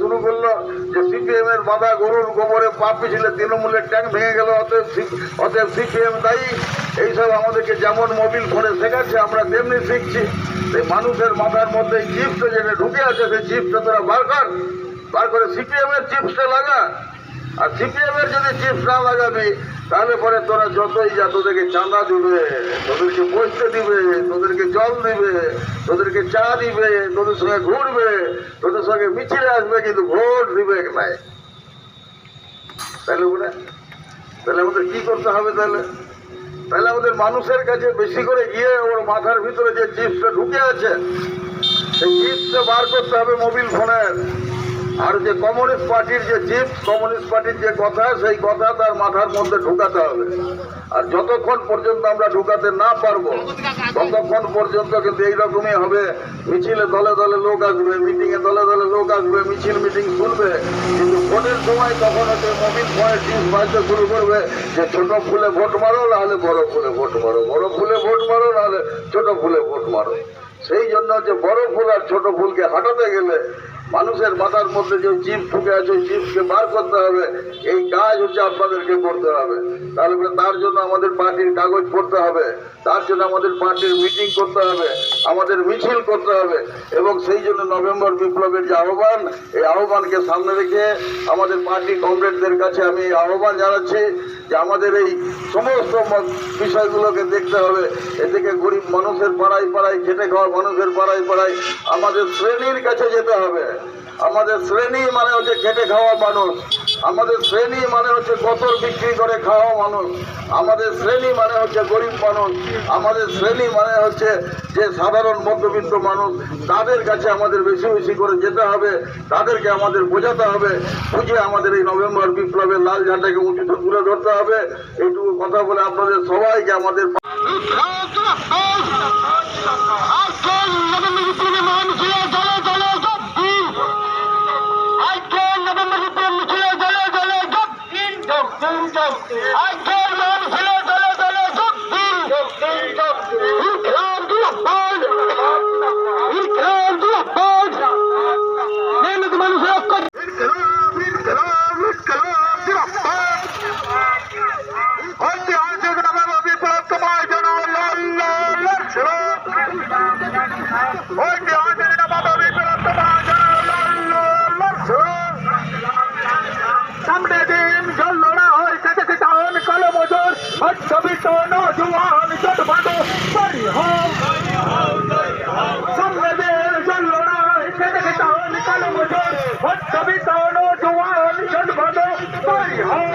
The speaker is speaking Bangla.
শুরু করল যে সিপিএম এর বাধা গরুর গোবরে পা পিছিলে তৃণমূলের ট্যাঙ্ক ভেঙে গেল, অতএব সিপিএম দায়ী। এইসব আমাদেরকে যেমন মোবিল ফোনে শেখাচ্ছে, আমরা তেমনি শিখছি। এই মানুষের মাথার মধ্যে চিপস যেটা ঢুকে আছে, সেই চিপসটা তোরা বার কর। বার করে সিপিএম এর চিপসটা লাগা। আর সিপিএম এর যদি চিপস না লাগাবি, তাহলে পরে তোরা যতই যা তোদেরকে চাঁদা দিবে, তোদেরকে বসতে দিবে, তোদেরকে জল দিবে, তোদেরকে চা দিবে, তোদের সঙ্গে ঘুরবে, তোদের সঙ্গে মিছিলে আসবে, কিন্তু ভোট দিবে নাই তাহলে বলে তাহলে আমাদের কি করতে হবে তাহলে? তাহলে আমাদের মানুষের কাছে বেশি করে গিয়ে ওর মাথার ভিতরে যে চিপসটা ঢুকে আছে, সেই চিপসটা বার করতে হবে মোবিল ফোনের আর যে কমিউনিস্ট পার্টির যে চিপস কমিউনিস্ট পার্টির যে কথা, সেই কথা তার মাথার মধ্যে ঢুকাতে হবে। আর যতক্ষণ পর্যন্ত আমরা ঢুকাতে না পারব, ততক্ষণ পর্যন্ত কিন্তু এইরকমই হবে। মিছিলে দলে দলে লোক আসবে মিটিং এ দলে দলে লোক আসবে, মিছিল মিটিং শুনবে। কিন্তু ভোটের সময় তখন হচ্ছে ফোনের চিপস বাজতে শুরু করবে যে, ছোট ফুলে ভোট মারো, নাহলে বড় ফুলে ভোট মারো। বড় ফুলে ভোট মারো, নাহলে ছোট ফুলে ভোট মারো। সেই জন্য হচ্ছে বড় ফুল আর ছোট ফুলকে হাঁটাতে গেলে মানুষের মাথার মধ্যে যে চিপ ঢুকে আছে চিপকে বার করতে হবে। এই কাজ হচ্ছে আপনাদেরকে করতে হবে। তাহলে তার জন্য আমাদের পার্টির কাগজ পড়তে হবে। তার জন্য আমাদের পার্টির মিটিং করতে হবে। আমাদের মিছিল করতে হবে। এবং সেই জন্য নভেম্বর বিপ্লবের যে আহ্বান, এই আহ্বানকে সামনে রেখে আমাদের পার্টি কমরেডদের কাছে আমি আহ্বান জানাচ্ছি। যে আমাদের এই সমস্ত বিষয়গুলোকে দেখতে হবে। এদিকে গরিব মানুষের পাড়ায় পাড়ায়, খেটে খাওয়া মানুষের পাড়ায় পাড়ায় আমাদের শ্রেণির কাছে যেতে হবে। আমাদের শ্রেণি মানে হচ্ছে খেটে খাওয়া মানুষ। আমাদের শ্রেণি মানে হচ্ছে গতর বিক্রি করে খাওয়া মানুষ। আমাদের শ্রেণি মানে হচ্ছে গরিব মানুষ। আমাদের শ্রেণি মানে হচ্ছে যে সাধারণ মধ্যবিত্ত মানুষ। তাদের কাছে আমাদের বেশি বেশি করে যেতে হবে। তাদেরকে আমাদের বোঝাতে হবে। বুঝে আমাদের এই নভেম্বর বিপ্লবের লাল ঝান্ডাকে উঁচুতে তুলে ধরতে হবে। এইটুকু কথা বলে আপনাদের সবাইকে আমাদের আজকে লোক ভুলে চলে। তো নজওয়ান জোট বাঁধো তৈরি হও সংগ্রামের জন্য লড়াই সেদিক তাহলে কলম জোর হচ্ছে তো নজওয়ান জোট বাঁধো তৈরি হও